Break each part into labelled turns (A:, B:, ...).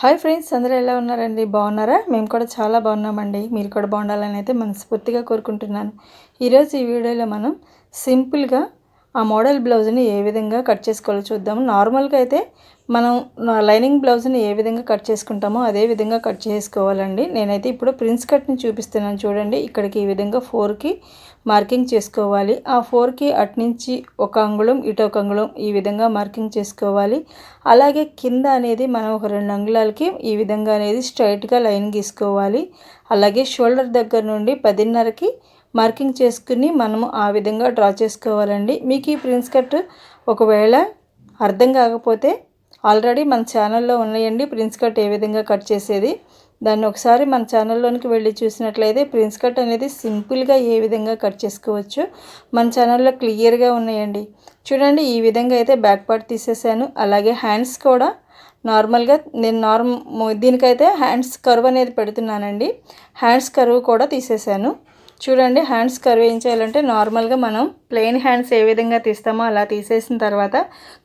A: Hi friends అందరూ ఎలా ఉన్నారండి? బాగున్నారా? మేము కూడా చాలా బాగున్నామండి. మీరు కూడా బాగుండాలని అయితే మనస్ఫూర్తిగా కోరుకుంటున్నాను. ఈరోజు ఈ వీడియోలో మనం సింపుల్గా ఆ మోడల్ బ్లౌజ్ని ఏ విధంగా కట్ చేసుకోవాలో చూద్దాము నార్మల్గా అయితే మనం లైనింగ్ బ్లౌజ్ని ఏ విధంగా కట్ చేసుకుంటామో అదే విధంగా కట్ చేసుకోవాలండి. నేనైతే ఇప్పుడు ప్రిన్స్ కట్ని చూపిస్తున్నాను చూడండి. ఇక్కడికి ఈ విధంగా ఫోర్కి మార్కింగ్ చేసుకోవాలి. ఆ ఫోర్కి అటు నుంచి ఒక అంగుళం ఇటు ఒక అంగుళం ఈ విధంగా మార్కింగ్ చేసుకోవాలి. అలాగే కింద అనేది మనం ఒక రెండు అంగుళాలకి ఈ విధంగా అనేది స్ట్రైట్గా లైన్ గీసుకోవాలి. అలాగే షోల్డర్ దగ్గర నుండి పదిన్నరకి మార్కింగ్ చేసుకుని మనము ఆ విధంగా డ్రా చేసుకోవాలండి. మీకు ఈ ప్రిన్స్ కట్ ఒకవేళ అర్థం కాకపోతే ఆల్రెడీ మన ఛానల్లో ఉన్నాయండి ప్రిన్స్ కట్ ఏ విధంగా కట్ చేసేది. దాన్ని ఒకసారి మన ఛానల్లోనికి వెళ్ళి చూసినట్లయితే ప్రిన్స్ కట్ అనేది సింపుల్గా ఏ విధంగా కట్ చేసుకోవచ్చు మన ఛానల్లో క్లియర్గా ఉన్నాయండి. చూడండి ఈ విధంగా అయితే బ్యాక్ పార్ట్ తీసేసాను. అలాగే హ్యాండ్స్ కూడా నార్మల్గా నేను నార్మ్ దీనికైతే హ్యాండ్స్ కర్వ్ అనేది పెడుతున్నానండి. హ్యాండ్స్ కర్వ్ కూడా తీసేసాను. చూడండి హ్యాండ్స్ కర్వ్ ఏం చేయాలంటే నార్మల్గా మనం ప్లెయిన్ హ్యాండ్స్ ఏ విధంగా తీస్తామో అలా తీసేసిన తర్వాత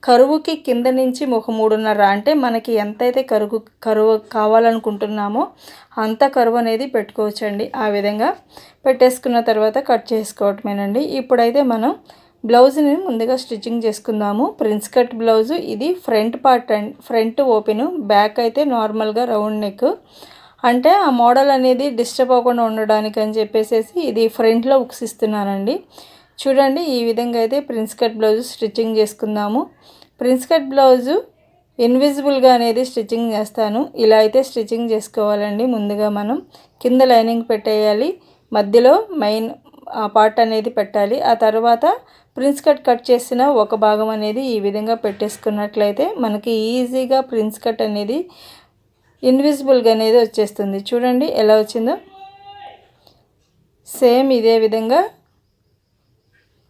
A: కరువుకి కింద నుంచి ఒక మూడున్నర అంటే మనకి ఎంతైతే కరువు కరువు కావాలనుకుంటున్నామో అంత కరువు అనేది పెట్టుకోవచ్చండి. ఆ విధంగా పెట్టేసుకున్న తర్వాత కట్ చేసుకోవటమేనండి. ఇప్పుడైతే మనం బ్లౌజ్ని ముందుగా స్టిచ్చింగ్ చేసుకుందాము. ప్రిన్స్ కట్ బ్లౌజు ఇది front part and front open back అయితే నార్మల్గా రౌండ్ నెక్. అంటే ఆ మోడల్ అనేది డిస్టర్బ్ అవ్వకుండా ఉండడానికి అని చెప్పేసి ఇది ఫ్రంట్లో ఉక్స్ ఇస్తున్నానండి చూడండి ఈ విధంగా అయితే ప్రిన్స్ కట్ బ్లౌజ్ స్టిచ్చింగ్ చేసుకుందాము. ప్రిన్స్ కట్ బ్లౌజు ఇన్విజిబుల్గా అనేది స్టిచ్చింగ్ చేస్తాను. ఇలా అయితే స్టిచ్చింగ్ చేసుకోవాలండి ముందుగా మనం. కింద లైనింగ్ పెట్టేయాలి. మధ్యలో మెయిన్ ఆ పార్ట్ అనేది పెట్టాలి. ఆ తర్వాత ప్రిన్స్ కట్ కట్ చేసిన ఒక భాగం అనేది ఈ విధంగా పెట్టేసుకున్నట్లయితే మనకి ఈజీగా ప్రిన్స్ కట్ అనేది ఇన్విజిబుల్గా అనేది వచ్చేస్తుంది. చూడండి ఎలా వచ్చిందో? సేమ్ ఇదే విధంగా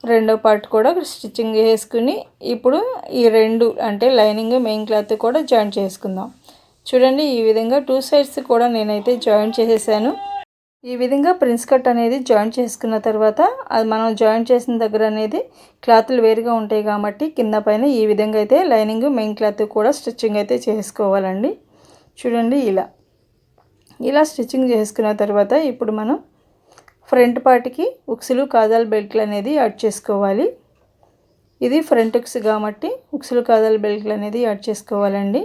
A: రెండో పార్ట్ కూడా స్టిచ్చింగ్ చేసుకుని ఇప్పుడు ఈ రెండు అంటే లైనింగ్ మెయిన్ క్లాత్ కూడా జాయింట్ చేసుకుందాం. చూడండి ఈ విధంగా టూ సైడ్స్ కూడా నేనైతే జాయింట్ చేసేసాను. ఈ విధంగా ప్రిన్స్ కట్ అనేది జాయింట్ చేసుకున్న తర్వాత అది మనం జాయింట్ చేసిన దగ్గర అనేది క్లాత్లు వేరుగా ఉంటాయి కాబట్టి కింద పైన ఈ విధంగా అయితే లైనింగ్ మెయిన్ క్లాత్ కూడా స్టిచ్చింగ్ అయితే చేసుకోవాలండి. చూడండి ఇలా. ఇలా స్టిచ్చింగ్ చేసుకున్న తర్వాత ఇప్పుడు మనం ఫ్రంట్ పార్ట్కి ఉక్సులు కాదాల బెల్ట్లు అనేది యాడ్ చేసుకోవాలి. ఇది ఫ్రంట్ ఉక్స్ కాబట్టి ఉక్సులు కాదాల బెల్ట్లు అనేది యాడ్ చేసుకోవాలండి.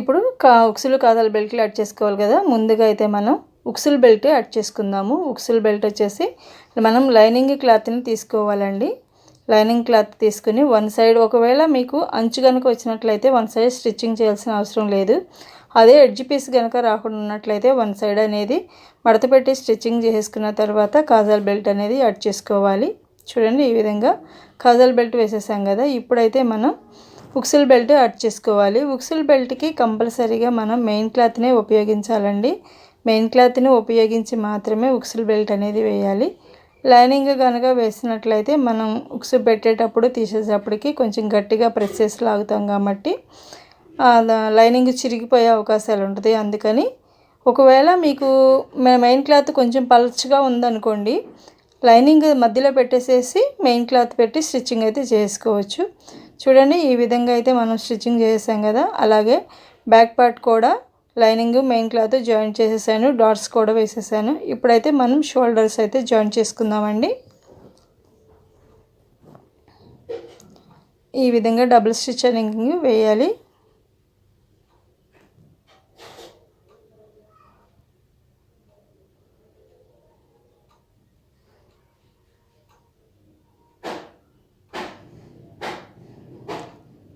A: ఇప్పుడు కా ఉక్సులు కాదాల బెల్ట్లు యాడ్ చేసుకోవాలి కదా. ముందుగా అయితే మనం ఉక్సులు బెల్ట్ యాడ్ చేసుకుందాము. ఉక్సులు బెల్ట్ వచ్చేసి మనం లైనింగ్ క్లాత్ని తీసుకోవాలండి. లైనింగ్ క్లాత్ తీసుకుని వన్ సైడ్ ఒకవేళ మీకు అంచు కనుక వచ్చినట్లయితే వన్ సైడ్ స్టిచ్చింగ్ చేయాల్సిన అవసరం లేదు. అదే ఎడ్జ్ పీస్ కనుక రాకుండా ఉన్నట్లయితే వన్ సైడ్ అనేది మడత పెట్టి స్టిచ్చింగ్ చేసుకున్న తర్వాత కాజల్ బెల్ట్ అనేది యాడ్ చేసుకోవాలి. చూడండి ఈ విధంగా కాజల్ బెల్ట్ వేసేసాం కదా ఇప్పుడైతే మనం ఉక్సిల్ బెల్ట్ యాడ్ చేసుకోవాలి. ఉక్సిల్ బెల్ట్కి కంపల్సరీగా మనం మెయిన్ క్లాత్నే ఉపయోగించాలండి. మెయిన్ క్లాత్ని ఉపయోగించి మాత్రమే ఉక్సిల్ బెల్ట్ అనేది వేయాలి. లైనింగ్ కనుక వేసినట్లయితే మనం ఉక్స్ పెట్టేటప్పుడు తీసేటప్పటికి కొంచెం గట్టిగా ప్రెస్ చేసి లాగుతాం కాబట్టి లైనింగ్ చిరిగిపోయే అవకాశాలు ఉంటుంది. అందుకని ఒకవేళ మీకు మెయిన్ క్లాత్ కొంచెం పలచగా ఉందనుకోండి లైనింగ్ మధ్యలో పెట్టేసేసి మెయిన్ క్లాత్ పెట్టి స్టిచ్చింగ్ అయితే చేసుకోవచ్చు. చూడండి ఈ విధంగా అయితే మనం స్టిచ్చింగ్ చేసాం కదా అలాగే బ్యాక్ పార్ట్ కూడా లైనింగ్ మెయిన్ క్లాత్ జాయింట్ చేసేసాను డాట్స్ కూడా వేసేసాను. ఇప్పుడైతే మనం షోల్డర్స్ అయితే జాయింట్ చేసుకుందామండి. ఈ విధంగా డబుల్ స్టిచ్ అనేది వేయాలి.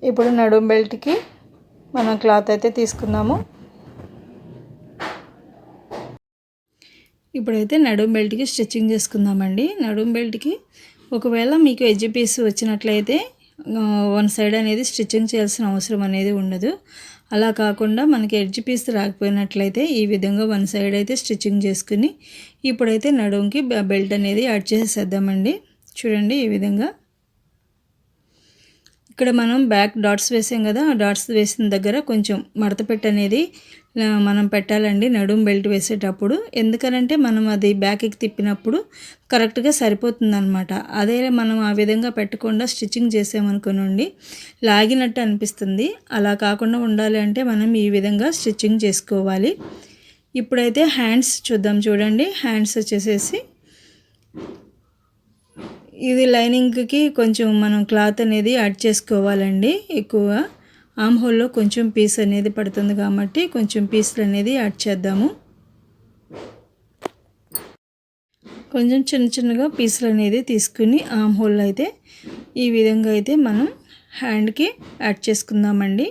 A: ఇప్పుడు నడుం బెల్ట్కి మనం క్లాత్ అయితే తీసుకుందాము. ఇప్పుడైతే నడుం బెల్ట్కి స్టిచ్చింగ్ చేసుకుందామండి. నడుం బెల్ట్కి ఒకవేళ మీకు ఎడ్జ్ పీస్ వచ్చినట్లయితే వన్ సైడ్ అనేది స్టిచ్చింగ్ చేయాల్సిన అవసరం అనేది ఉండదు. అలా కాకుండా మనకి ఎడ్జ్ పీస్ రాకపోయినట్లయితే ఈ విధంగా వన్ సైడ్ అయితే స్టిచ్చింగ్ చేసుకుని ఇప్పుడైతే నడుంకి బెల్ట్ అనేది యాడ్ చేసేద్దామండి. చూడండి ఈ విధంగా. ఇక్కడ మనం బ్యాక్ డాట్స్ వేసాం కదా ఆ డాట్స్ వేసిన దగ్గర కొంచెం మడత పెట్టి అనేది మనం పెట్టాలండి నడుం బెల్ట్ వేసేటప్పుడు. ఎందుకనంటే మనం అది బ్యాక్కి తిప్పినప్పుడు కరెక్ట్గా సరిపోతుంది అనమాట అదే మనం ఆ విధంగా పెట్టకుండా స్టిచ్చింగ్ చేసామనుకోనండి లాగినట్టు అనిపిస్తుంది. అలా కాకుండా ఉండాలి అంటే మనం ఈ విధంగా స్టిచ్చింగ్ చేసుకోవాలి. ఇప్పుడైతే హ్యాండ్స్ చూద్దాం చూడండి హ్యాండ్స్ వచ్చేసేసి ఇది లైనింగ్కి కొంచెం మనం క్లాత్ అనేది యాడ్ చేసుకోవాలండి ఎక్కువ. ఆమ్ హోల్లో కొంచెం పీస్ అనేది పడుతుంది కాబట్టి కొంచెం పీస్లు అనేది యాడ్ చేద్దాము. కొంచెం చిన్న చిన్నగా పీసులు అనేది తీసుకుని ఆమ్ హోల్ అయితే ఈ విధంగా అయితే మనం హ్యాండ్కి యాడ్ చేసుకుందామండి.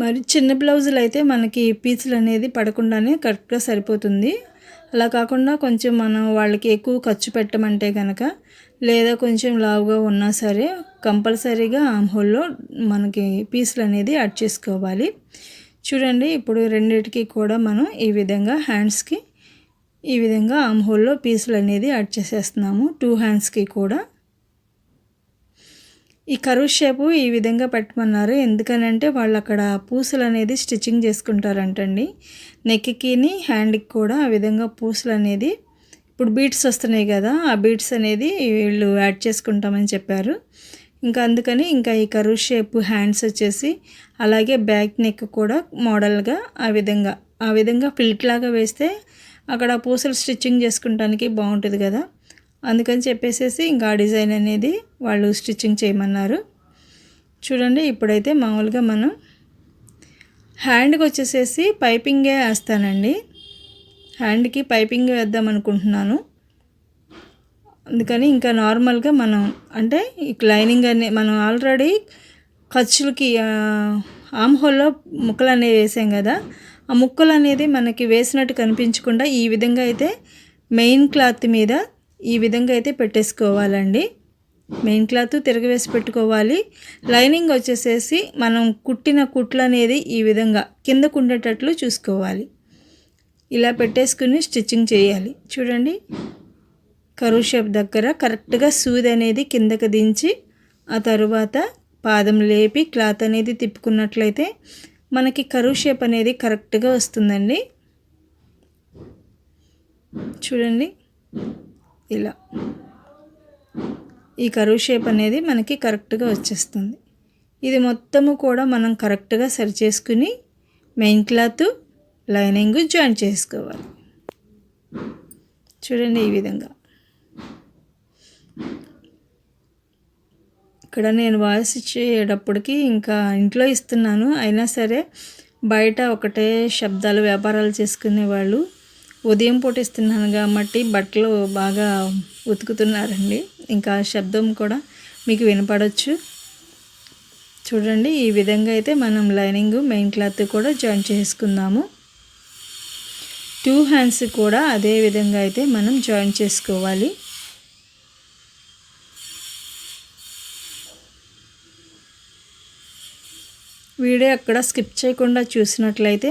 A: మరి చిన్న బ్లౌజులు అయితే మనకి పీసులు అనేది పడకుండానే కరెక్ట్గా సరిపోతుంది. అలా కాకుండా కొంచెం మనం వాళ్ళకి ఎక్కువ ఖర్చు పెట్టమంటే కనుక లేదా కొంచెం లావుగా ఉన్నా సరే కంపల్సరీగా ఆమ్హోల్లో మనకి పీసులు అనేది యాడ్ చేసుకోవాలి. చూడండి ఇప్పుడు రెండిటికి కూడా మనం ఈ విధంగా హ్యాండ్స్కి ఈ విధంగా ఆమ్ హోల్లో పీసులు అనేది యాడ్ చేసేస్తున్నాము. టూ హ్యాండ్స్కి కూడా. ఈ కరువు షేపు ఈ విధంగా పెట్టమన్నారు. ఎందుకనంటే వాళ్ళు అక్కడ పూసలు అనేది స్టిచ్చింగ్ చేసుకుంటారంటండి. నెక్కిని హ్యాండ్కి కూడా ఆ విధంగా పూసలు అనేది ఇప్పుడు బీట్స్ వస్తున్నాయి కదా ఆ బీట్స్ అనేది వీళ్ళు యాడ్ చేసుకుంటామని చెప్పారు. ఇంకా అందుకని ఇంకా ఈ కరువు షేప్ హ్యాండ్స్ వచ్చేసి అలాగే బ్యాక్ నెక్ కూడా మోడల్గా ఆ విధంగా ఆ విధంగా ఫిల్ట్ లాగా వేస్తే అక్కడ పూసలు స్టిచ్చింగ్ చేసుకుంటానికి బాగుంటుంది కదా. అందుకని చెప్పేసేసి ఇంకా ఆ డిజైన్ అనేది వాళ్ళు స్టిచ్చింగ్ చేయమన్నారు. చూడండి ఇప్పుడైతే మామూలుగా మనం హ్యాండ్కి వచ్చేసేసి పైపింగే వేస్తానండి. హ్యాండ్కి పైపింగ్ వేద్దాం అనుకుంటున్నాను అందుకని ఇంకా నార్మల్గా మనం అంటే ఈ లైనింగ్ అనే మనం ఆల్రెడీ ఖర్చులకి ఆమ్హోల్లో ముక్కలు అనేవి వేసాం కదా ఆ ముక్కలు అనేది మనకి వేసినట్టు కనిపించకుండా ఈ విధంగా అయితే మెయిన్ క్లాత్ మీద ఈ విధంగా అయితే పెట్టేసుకోవాలండి. మెయిన్ క్లాత్ తిరగవేసి పెట్టుకోవాలి. లైనింగ్ వచ్చేసేసి మనం కుట్టిన కుట్లు అనేది ఈ విధంగా కిందకు ఉండేటట్లు చూసుకోవాలి. ఇలా పెట్టేసుకుని స్టిచ్చింగ్ చేయాలి. చూడండి. కరువు షేప్ దగ్గర కరెక్ట్గా సూది అనేది కిందకు దించి ఆ తరువాత పాదం లేపి క్లాత్ అనేది తిప్పుకున్నట్లయితే మనకి కరువు షేప్ అనేది కరెక్ట్గా వస్తుందండి. చూడండి. ఇలా. ఈ కరువు షేప్ అనేది మనకి కరెక్ట్గా వచ్చేస్తుంది. ఇది మొత్తము కూడా మనం కరెక్ట్గా సరి చేసుకుని మెయిన్ క్లాత్ లైనింగ్ జాయిన్ చేసుకోవాలి. చూడండి ఈ విధంగా. ఇక్కడ నేను వాయిస్ ఇచ్చేటప్పటికి ఇంకా ఇంట్లో ఇస్తున్నాను. అయినా సరే బయట ఒకటే శబ్దాలు వ్యాపారాలు చేసుకునే వాళ్ళు ఉదయం పూట ఇస్తున్నాను కాబట్టి బట్టలు బాగా ఉతుకుతున్నారండి. ఇంకా శబ్దం కూడా మీకు వినపడవచ్చు చూడండి ఈ విధంగా అయితే మనం లైనింగ్ మెయిన్ క్లాత్ కూడా జాయిన్ చేసుకుందాము. టూ హ్యాండ్స్ కూడా అదే విధంగా అయితే మనం జాయిన్ చేసుకోవాలి. వీడియో అక్కడ స్కిప్ చేయకుండా చూసినట్లయితే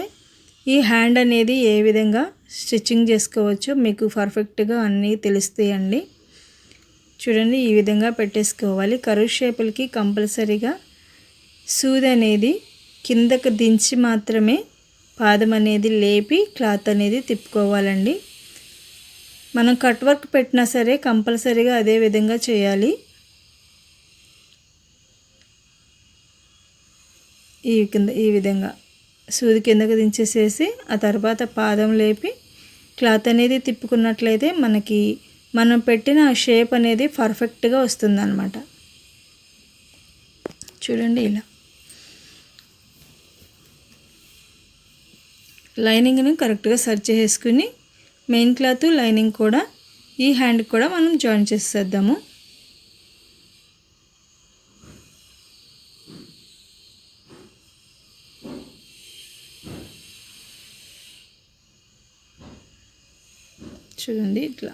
A: ఈ హ్యాండ్ అనేది ఏ విధంగా స్టిచ్చింగ్ చేసుకోవచ్చో మీకు పర్ఫెక్ట్గా అన్నీ తెలుస్తాయండి. చూడండి ఈ విధంగా పెట్టేసుకోవాలి. కరువు షేపులకి కంపల్సరీగా సూది అనేది కిందకు దించి మాత్రమే పాదం అనేది లేపి క్లాత్ అనేది తిప్పుకోవాలండి. మనం కట్ వర్క్ పెట్టినా సరే కంపల్సరీగా అదే విధంగా చేయాలి. ఈ కింద ఈ విధంగా. సూది కిందకు దించేసేసి ఆ తర్వాత పాదం లేపి క్లాత్ అనేది తిప్పుకున్నట్లయితే మనకి మనం పెట్టిన షేప్ అనేది పర్ఫెక్ట్గా వస్తుందన్నమాట. చూడండి ఇలా. లైనింగ్ను కరెక్ట్గా సర్చ్ చేసుకుని మెయిన్ క్లాత్ లైనింగ్ కూడా ఈ హ్యాండ్ కూడా మనం జాయిన్ చేసేద్దాము. చూడండి ఇట్లా.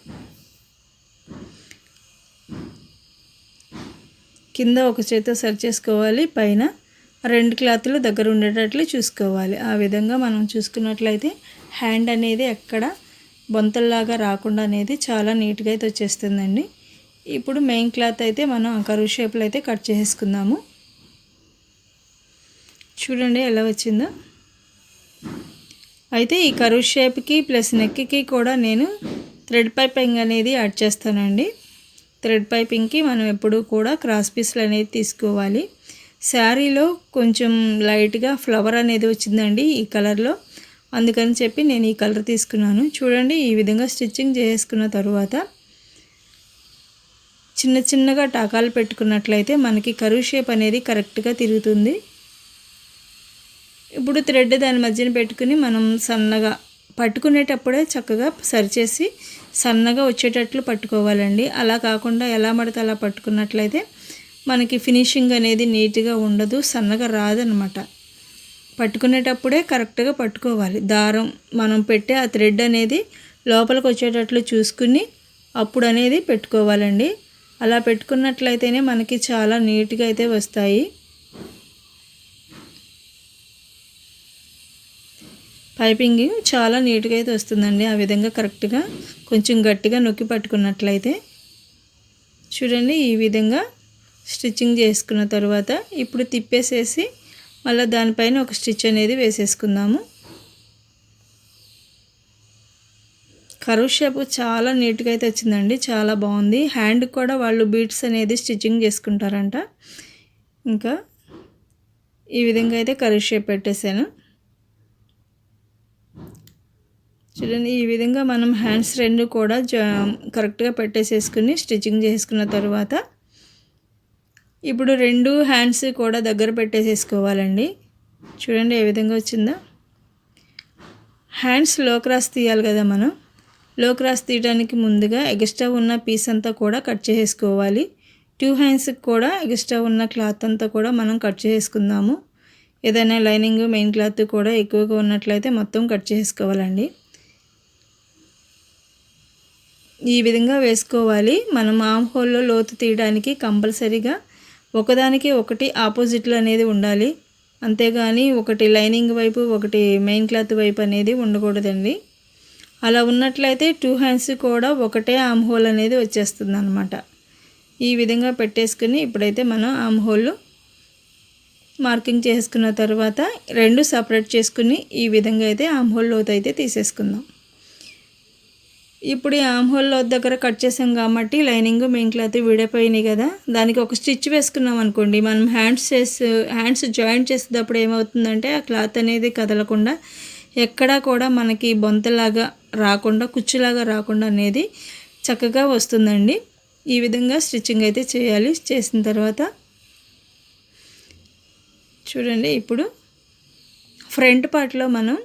A: కింద ఒక చేత సరి చేసుకోవాలి పైన రెండు క్లాత్లు దగ్గర ఉండేటట్లు చూసుకోవాలి. ఆ విధంగా మనం చూసుకున్నట్లయితే హ్యాండ్ అనేది ఎక్కడ బొంతల్లాగా రాకుండా అనేది చాలా నీట్గా అయితే వచ్చేస్తుందండి. ఇప్పుడు మెయిన్ క్లాత్ అయితే మనం కరువు షేప్లో అయితే కట్ చేసుకుందాము. చూడండి ఎలా వచ్చిందో. అయితే ఈ కరువు షేప్కి ప్లస్ నెక్కి కూడా నేను థ్రెడ్ పైపింగ్ అనేది యాడ్ చేస్తానండి. థ్రెడ్ పైపింగ్కి మనం ఎప్పుడూ కూడా క్రాస్ పీస్లు అనేది తీసుకోవాలి. శారీలో కొంచెం లైట్గా ఫ్లవర్ అనేది వచ్చిందండి ఈ కలర్లో. అందుకని చెప్పి నేను ఈ కలర్ తీసుకున్నాను. చూడండి ఈ విధంగా స్టిచ్చింగ్ చేసుకున్న తర్వాత చిన్న చిన్నగా టాకాలు పెట్టుకున్నట్లయితే మనకి కరువు షేప్ అనేది కరెక్ట్గా తిరుగుతుంది. ఇప్పుడు థ్రెడ్ దాని మధ్యన పెట్టుకుని మనం సన్నగా పట్టుకునేటప్పుడే చక్కగా సరిచేసి సన్నగా వచ్చేటట్లు పట్టుకోవాలండి. అలా కాకుండా ఎలా పడితే అలా పట్టుకున్నట్లయితే మనకి ఫినిషింగ్ అనేది నీట్గా ఉండదు సన్నగా రాదనమాట. పట్టుకునేటప్పుడే కరెక్ట్గా పట్టుకోవాలి. దారం మనం పెట్టే ఆ థ్రెడ్ అనేది లోపలికి వచ్చేటట్లు చూసుకుని అప్పుడు అనేది పెట్టుకోవాలండి. అలా పెట్టుకున్నట్లయితేనే మనకి చాలా నీట్గా అయితే వస్తాయి. పైపింగ్ చాలా నీట్గా అయితే వస్తుందండి. ఆ విధంగా కరెక్ట్గా కొంచెం గట్టిగా నొక్కి పట్టుకున్నట్లయితే చూడండి ఈ విధంగా స్టిచ్చింగ్ చేసుకున్న తర్వాత ఇప్పుడు తిప్పేసేసి మళ్ళీ దానిపైన ఒక స్టిచ్ అనేది వేసేసుకుందాము. కరువు షేప్ చాలా నీట్గా అయితే వచ్చిందండి. చాలా బాగుంది. హ్యాండ్ కూడా వాళ్ళు బీట్స్ అనేది స్టిచ్చింగ్ చేసుకుంటారంట. ఇంకా ఈ విధంగా అయితే కరువు షేప్ పెట్టేశాను. చూడండి ఈ విధంగా మనం హ్యాండ్స్ రెండు కూడా కరెక్ట్గా పెట్టేసేసుకుని స్టిచ్చింగ్ చేసుకున్న తర్వాత ఇప్పుడు రెండు హ్యాండ్స్ కూడా దగ్గర పెట్టేసేసుకోవాలండి. చూడండి ఏ విధంగా వచ్చిందో. హ్యాండ్స్లో క్రాస్ తీయాలి కదా మనం. లో క్రాస్ తీయడానికి ముందుగా ఎగస్ట్రా ఉన్న పీస్ అంతా కూడా కట్ చేసేసుకోవాలి. టూ హ్యాండ్స్కి కూడా ఎగస్ట్రా ఉన్న క్లాత్ అంతా కూడా మనం కట్ చేసుకుందాము. ఏదైనా లైనింగ్ మెయిన్ క్లాత్ కూడా ఎక్కువగా ఉన్నట్లయితే మొత్తం కట్ చేసుకోవాలండి. ఈ విధంగా వేసుకోవాలి. మనం ఆమ్ హోల్లో లోతు తీయడానికి కంపల్సరీగా ఒకదానికి ఒకటి ఆపోజిట్లు అనేది ఉండాలి. అంతేగాని ఒకటి లైనింగ్ వైపు ఒకటి మెయిన్ క్లాత్ వైపు అనేది ఉండకూడదండి. అలా ఉన్నట్లయితే టూ హ్యాండ్స్ కూడా ఒకటే ఆమ్ హోల్ అనేది వచ్చేస్తుంది అనమాట ఈ విధంగా పెట్టేసుకుని ఇప్పుడైతే మనం ఆమ్ హోల్ మార్కింగ్ చేసుకున్న తర్వాత రెండు సపరేట్ చేసుకుని ఈ విధంగా అయితే ఆమ్ హోల్ లోతు అయితే తీసేసుకుందాం. ఇప్పుడు ఈ ఆమ్ హోల్ దగ్గర కట్ చేసాం కాబట్టి లైనింగ్ మెయిన్ క్లాత్ విడిపోయినాయి కదా. దానికి ఒక స్టిచ్ వేసుకున్నాం అనుకోండి. మనం హ్యాండ్స్ చేసి హ్యాండ్స్ జాయింట్ చేసేటప్పుడు ఏమవుతుందంటే ఆ క్లాత్ అనేది కదలకుండా ఎక్కడా కూడా మనకి బొంతలాగా రాకుండా కుచ్చులాగా రాకుండా అనేది చక్కగా వస్తుందండి. ఈ విధంగా స్టిచ్చింగ్ అయితే చేయాలి. చేసిన తర్వాత చూడండి ఇప్పుడు ఫ్రంట్ పార్ట్లో మనం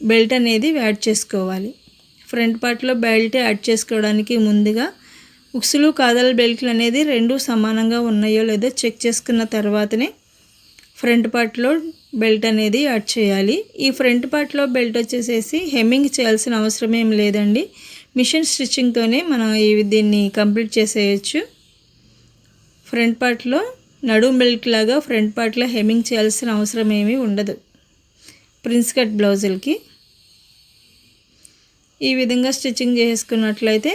A: బెల్ట్ అనేది యాడ్ చేసుకోవాలి. ఫ్రంట్ పార్ట్లో బెల్ట్ యాడ్ చేసుకోవడానికి ముందుగా ఉక్సులు కాదల బెల్ట్లు అనేది రెండు సమానంగా ఉన్నాయో లేదో చెక్ చేసుకున్న తర్వాతనే ఫ్రంట్ పార్ట్లో బెల్ట్ అనేది యాడ్ చేయాలి. ఈ ఫ్రంట్ పార్ట్లో బెల్ట్ వచ్చేసేసి హెమ్మింగ్ చేయాల్సిన అవసరం ఏం లేదండి. మిషన్ స్టిచ్చింగ్తోనే మనం ఈ దీన్ని కంప్లీట్ చేసేయచ్చు. ఫ్రంట్ పార్ట్లో నడుం బెల్ట్ లాగా ఫ్రంట్ పార్ట్లో హెమ్మింగ్ చేయాల్సిన అవసరం ఏమీ ఉండదు. ప్రిన్స్ కట్ బ్లౌజులకి. ఈ విధంగా స్టిచ్చింగ్ చేసుకున్నట్లయితే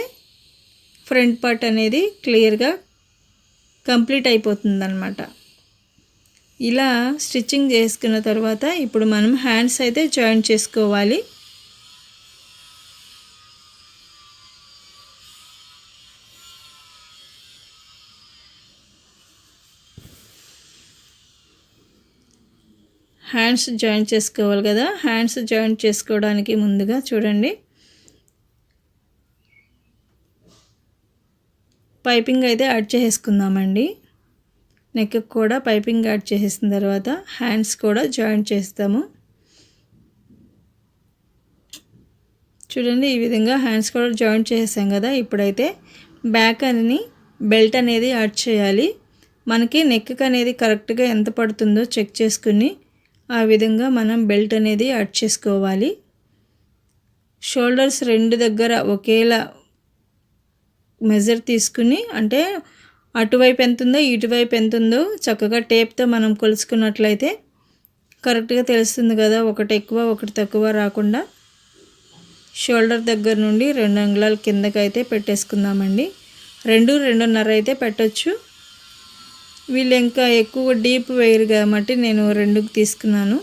A: ఫ్రంట్ పార్ట్ అనేది క్లియర్గా కంప్లీట్ అయిపోతుందన్నమాట. ఇలా స్టిచ్చింగ్ చేసుకున్న తర్వాత ఇప్పుడు మనం హ్యాండ్స్ అయితే జాయిన్ చేసుకోవాలి. హ్యాండ్స్ జాయిన్ చేసుకోవాలి కదా. హ్యాండ్స్ జాయిన్ చేసుకోవడానికి ముందుగా చూడండి. పైపింగ్ అయితే యాడ్ చేసుకుందామండి నెక్ కూడా పైపింగ్ యాడ్ చేసేసిన తర్వాత హ్యాండ్స్ కూడా జాయింట్ చేస్తాము. చూడండి ఈ విధంగా హ్యాండ్స్ కూడా జాయింట్ చేసాం కదా. ఇప్పుడైతే బ్యాక్ అని బెల్ట్ అనేది యాడ్ చేయాలి. మనకి నెక్ అనేది కరెక్ట్గా ఎంత పడుతుందో చెక్ చేసుకుని ఆ విధంగా మనం బెల్ట్ అనేది యాడ్ చేసుకోవాలి. షోల్డర్స్ రెండు దగ్గర ఒకేలా మెజర్ తీసుకుని అంటే అటువైపు ఎంత ఉందో ఇటువైపు ఎంత ఉందో చక్కగా టేప్తో మనం కొలుసుకున్నట్లయితే కరెక్ట్గా తెలుస్తుంది కదా ఒకటి ఎక్కువ ఒకటి తక్కువ రాకుండా. షోల్డర్ దగ్గర నుండి రెండు అంగుళాల కిందకి అయితే పెట్టేసుకుందామండి. రెండు రెండున్నర అయితే పెట్టచ్చు. వీళ్ళు ఇంకా ఎక్కువ డీప్ వేయరు కాబట్టి నేను రెండుకి తీసుకున్నాను.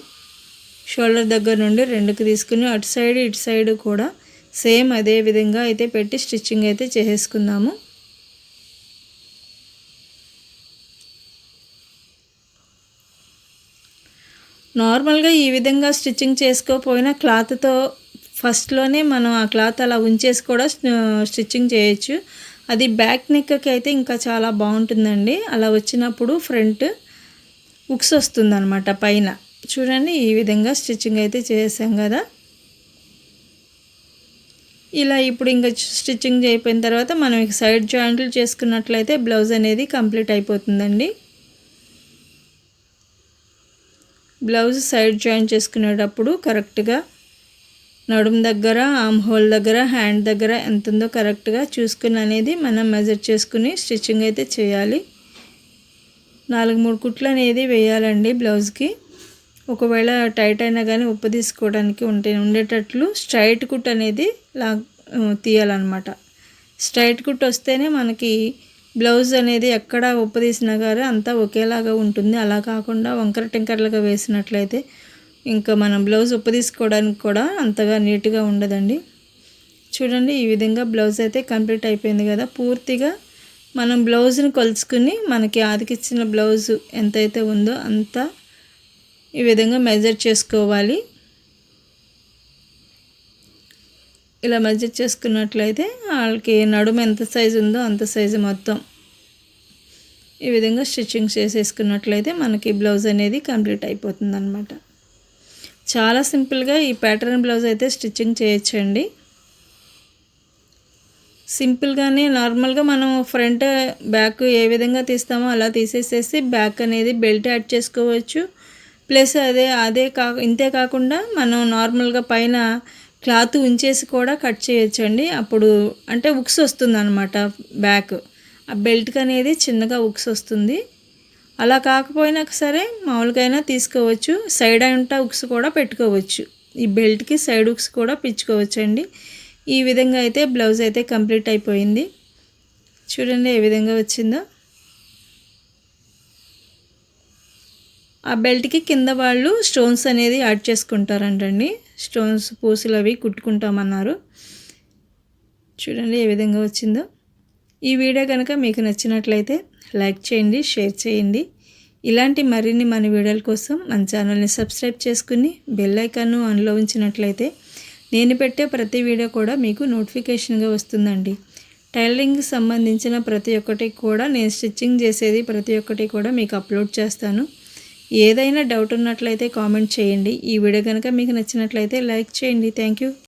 A: షోల్డర్ దగ్గర నుండి రెండుకు తీసుకుని అటు సైడ్ ఇటు సైడ్ కూడా సేమ్ అదే విధంగా అయితే పెట్టి స్టిచ్చింగ్ అయితే చేసేసుకుందాము. నార్మల్గా ఈ విధంగా స్టిచ్చింగ్ చేసుకోకపోయినా క్లాత్తో ఫస్ట్లోనే మనం ఆ క్లాత్ అలా ఉంచేసి కూడా స్టిచ్చింగ్ చేయొచ్చు. అది బ్యాక్ నెక్కి అయితే ఇంకా చాలా బాగుంటుందండి. అలా వచ్చినప్పుడు ఫ్రంట్ ఉక్స్ వస్తుందన్నమాట పైన. చూడండి ఈ విధంగా స్టిచ్చింగ్ అయితే చేసాం కదా. ఇలా ఇప్పుడు ఇంకా స్టిచ్చింగ్ అయిపోయిన తర్వాత మనం ఇక సైడ్ జాయింట్లు చేసుకున్నట్లయితే బ్లౌజ్ అనేది కంప్లీట్ అయిపోతుందండి. బ్లౌజ్ సైడ్ జాయిన్ చేసుకునేటప్పుడు కరెక్ట్గా నడుము దగ్గర ఆమ్ హోల్ దగ్గర హ్యాండ్ దగ్గర ఎంత ఉందో కరెక్ట్గా చూసుకుని అనేది మనం మెజర్ చేసుకుని స్టిచ్చింగ్ అయితే చేయాలి. నాలుగు మూడు కుట్లు అనేది వేయాలండి బ్లౌజ్కి. ఒకవేళ టైట్ అయినా కానీ ఉప్పు తీసుకోవడానికి ఉంటే ఉండేటట్లు స్ట్రైట్ కుట్ అనేది లా తీయాలన్నమాట. స్ట్రైట్ కుట్ వస్తేనే మనకి బ్లౌజ్ అనేది ఎక్కడ ఉప్పు తీసినా కానీ అంతా ఒకేలాగా ఉంటుంది. అలా కాకుండా వంకర టెంకర్లుగా వేసినట్లయితే ఇంకా మనం బ్లౌజ్ ఉప్పు తీసుకోవడానికి కూడా అంతగా నీట్గా ఉండదండి. చూడండి ఈ విధంగా బ్లౌజ్ అయితే కంప్లీట్ అయిపోయింది కదా. పూర్తిగా మనం బ్లౌజ్ని కొలుచుకుని మనకి ఆదికిచ్చిన బ్లౌజ్ ఎంతైతే ఉందో అంత ఈ విధంగా మెజర్ చేసుకోవాలి. ఇలా మెజర్ చేసుకున్నట్లయితే వాళ్ళకి నడుము ఎంత సైజు ఉందో అంత సైజు మొత్తం. ఈ విధంగా స్టిచ్చింగ్ చేసేసుకున్నట్లయితే మనకి బ్లౌజ్ అనేది కంప్లీట్ అయిపోతుంది అనమాట చాలా సింపుల్గా ఈ ప్యాటర్న్ బ్లౌజ్ అయితే స్టిచ్చింగ్ చేయొచ్చండి. సింపుల్గానే నార్మల్గా మనం ఫ్రంట్ బ్యాక్ ఏ విధంగా తీస్తామో అలా తీసేసేసి బ్యాక్ అనేది బెల్ట్ యాడ్ చేసుకోవచ్చు. ప్లస్ అదే అదే కా ఇంతే కాకుండా మనం నార్మల్గా పైన క్లాత్ ఉంచేసి కూడా కట్ చేయొచ్చండి. అప్పుడు అంటే ఉక్స్ వస్తుంది అనమాట బ్యాక్. ఆ బెల్ట్కి అనేది చిన్నగా ఉక్స్ వస్తుంది. అలా కాకపోయినా సరే మామూలుగా తీసుకోవచ్చు. సైడ్ అంట ఉక్స్ కూడా పెట్టుకోవచ్చు. ఈ బెల్ట్కి సైడ్ ఉక్స్ కూడా పిచ్చుకోవచ్చు అండి ఈ విధంగా అయితే బ్లౌజ్ అయితే కంప్లీట్ అయిపోయింది. చూడండి ఏ విధంగా వచ్చిందో. ఆ బెల్ట్కి కింద వాళ్ళు స్టోన్స్ అనేది యాడ్ చేసుకుంటారంటండి స్టోన్స్ పూసలు అవి కుట్టుకుంటామన్నారు. చూడండి ఏ విధంగా వచ్చిందో. ఈ వీడియో కనుక మీకు నచ్చినట్లయితే లైక్ చేయండి షేర్ చేయండి. ఇలాంటి మరిన్ని మన వీడియోల కోసం మన ఛానల్ని సబ్స్క్రైబ్ చేసుకుని బెల్ ఐకాన్ను ఆన్లో ఉంచినట్లయితే నేను పెట్టే ప్రతి వీడియో కూడా మీకు నోటిఫికేషన్గా వస్తుందండి. టైలరింగ్కి సంబంధించిన ప్రతి ఒక్కటి కూడా నేను స్టిచ్చింగ్ చేసేది ప్రతి ఒక్కటి కూడా మీకు అప్లోడ్ చేస్తాను. ఏదైనా డౌట్ ఉన్నట్లయితే కామెంట్ చేయండి. ఈ వీడియో కనుక మీకు నచ్చినట్లయితే లైక్ చేయండి. థ్యాంక్